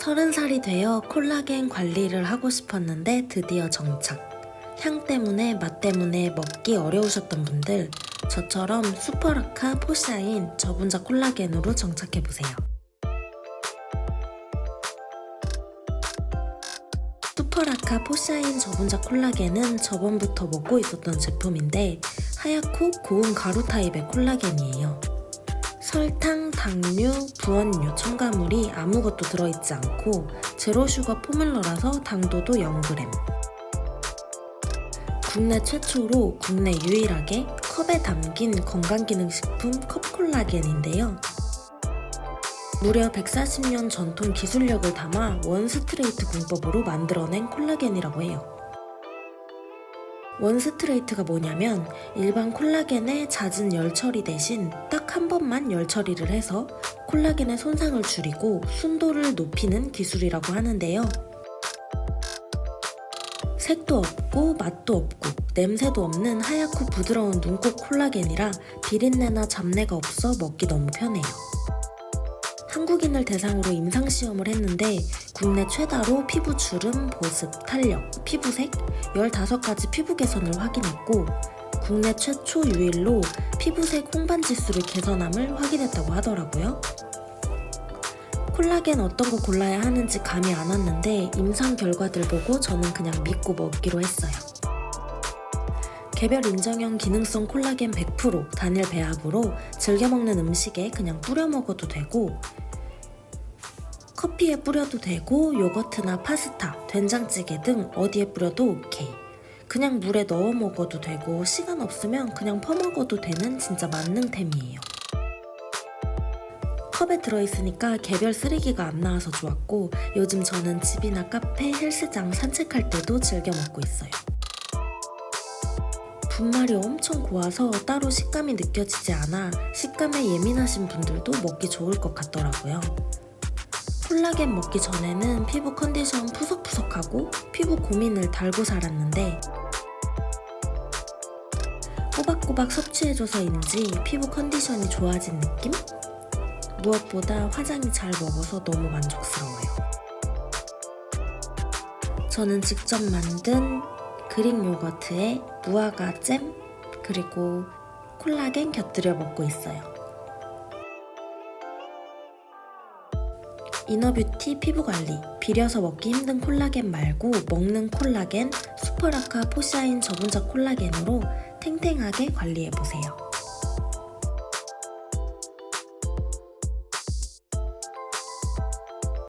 서른 살이 되어 콜라겐 관리를 하고 싶었는데 드디어 정착. 향 때문에 맛 때문에 먹기 어려우셨던 분들, 저처럼 슈퍼라카 포샤인 저분자 콜라겐으로 정착해보세요. 슈퍼라카 포샤인 저분자 콜라겐은 저번부터 먹고 있었던 제품인데 하얗고 고운 가루 타입의 콜라겐이에요. 설탕, 당류, 부원류, 첨가물이 아무것도 들어있지 않고 제로슈거 포뮬러라서 당도도 0g. 국내 최초로 국내 유일하게 컵에 담긴 건강기능식품 컵콜라겐인데요. 무려 140년 전통 기술력을 담아 원스트레이트 공법으로 만들어낸 콜라겐이라고 해요. 원스트레이트가 뭐냐면 일반 콜라겐의 잦은 열 처리 대신 딱 한 번만 열 처리를 해서 콜라겐의 손상을 줄이고 순도를 높이는 기술이라고 하는데요. 색도 없고 맛도 없고 냄새도 없는 하얗고 부드러운 눈곱 콜라겐이라 비린내나 잡내가 없어 먹기 너무 편해요. 한국인을 대상으로 임상시험을 했는데 국내 최다로 피부 주름, 보습, 탄력, 피부색 15가지 피부 개선을 확인했고 국내 최초 유일로 피부색 홍반 지수를 개선함을 확인했다고 하더라고요. 콜라겐 어떤 거 골라야 하는지 감이 안 왔는데 임상 결과들 보고 저는 그냥 믿고 먹기로 했어요. 개별 인정형 기능성 콜라겐 100% 단일 배합으로 즐겨 먹는 음식에 그냥 뿌려 먹어도 되고 커피에 뿌려도 되고 요거트나 파스타, 된장찌개 등 어디에 뿌려도 오케이. 그냥 물에 넣어 먹어도 되고 시간 없으면 그냥 퍼먹어도 되는 진짜 만능템이에요. 컵에 들어있으니까 개별 쓰레기가 안 나와서 좋았고 요즘 저는 집이나 카페, 헬스장 산책할 때도 즐겨 먹고 있어요. 분말이 엄청 고와서 따로 식감이 느껴지지 않아 식감에 예민하신 분들도 먹기 좋을 것 같더라고요. 콜라겐 먹기 전에는 피부 컨디션 푸석푸석하고 피부 고민을 달고 살았는데 꼬박꼬박 섭취해줘서인지 피부 컨디션이 좋아진 느낌? 무엇보다 화장이 잘 먹어서 너무 만족스러워요. 저는 직접 만든 그릭 요거트에 무화과 잼 그리고 콜라겐 곁들여 먹고 있어요. 이너뷰티 피부관리 비려서 먹기 힘든 콜라겐 말고 먹는 콜라겐 슈퍼라카 포샤인 저분자 콜라겐으로 탱탱하게 관리해보세요.